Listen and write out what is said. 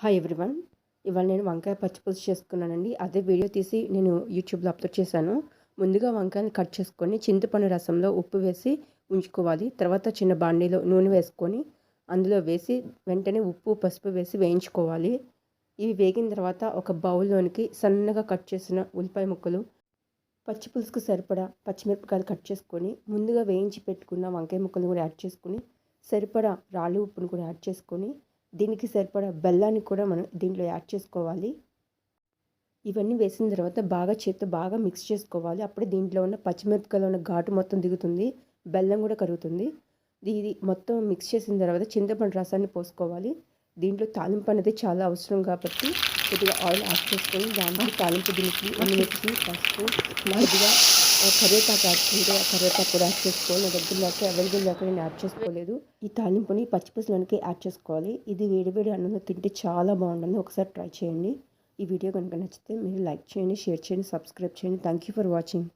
Hi everyone ఇవాళ నేను వంకాయ పచ్చిపులుసు చేసుకున్నానండి. అదే వీడియో తీసి నేను యూట్యూబ్లో అప్లోడ్ చేశాను. ముందుగా వంకాయని కట్ చేసుకొని చింతపండు రసంలో ఉప్పు వేసి ఉంచుకోవాలి. తర్వాత చిన్న బాండీలో నూనె వేసుకొని అందులో వేసి వెంటనే ఉప్పు పసుపు వేసి వేయించుకోవాలి. ఇవి వేగిన తర్వాత ఒక బౌల్లోనికి సన్నగా కట్ చేసిన ఉల్లిపాయ ముక్కలు పచ్చిపులుసుకు సరిపడా పచ్చిమిరపకాయలు కట్ చేసుకొని ముందుగా వేయించి పెట్టుకున్న వంకాయ ముక్కలు కూడా యాడ్ చేసుకొని సరిపడా రాళ్ళు ఉప్పును కూడా యాడ్ చేసుకొని దీనికి సరిపడా బెల్లాన్ని కూడా మనం దీంట్లో యాడ్ చేసుకోవాలి. ఇవన్నీ వేసిన తర్వాత బాగా చేత్తో బాగా మిక్స్ చేసుకోవాలి. అప్పుడే దీంట్లో ఉన్న పచ్చిమిరపకాయలో ఉన్న ఘాటు మొత్తం దిగుతుంది. బెల్లం కూడా కరుగుతుంది. ఇది మొత్తం మిక్స్ చేసిన తర్వాత చింతపండు రసాన్ని పోసుకోవాలి. దీంట్లో తాలింపు అనేది చాలా అవసరం కాబట్టి కొద్దిగా ఆయిల్ యాడ్ చేసుకొని దాంట్లో తాలింపు దీనికి మిర్చి పసుపు మంచిగా కరివేపాకు యాడ్ చేసుకుంటే ఆ కరివేపాకు కూడా యాడ్ చేసుకోవాలి. నా దగ్గర లేక అవైలబుల్ లేక నేను యాడ్ చేసుకోలేదు. ఈ తాలింపుని పచ్చిపులుసులోనికి యాడ్ చేసుకోవాలి. ఇది వేడివేడి అన్నంలో తింటే చాలా బాగుంటుంది. ఒకసారి ట్రై చేయండి. ఈ వీడియో కనుక నచ్చితే మీరు లైక్ చేయండి షేర్ చేయండి సబ్స్క్రైబ్ చేయండి. Thank you for watching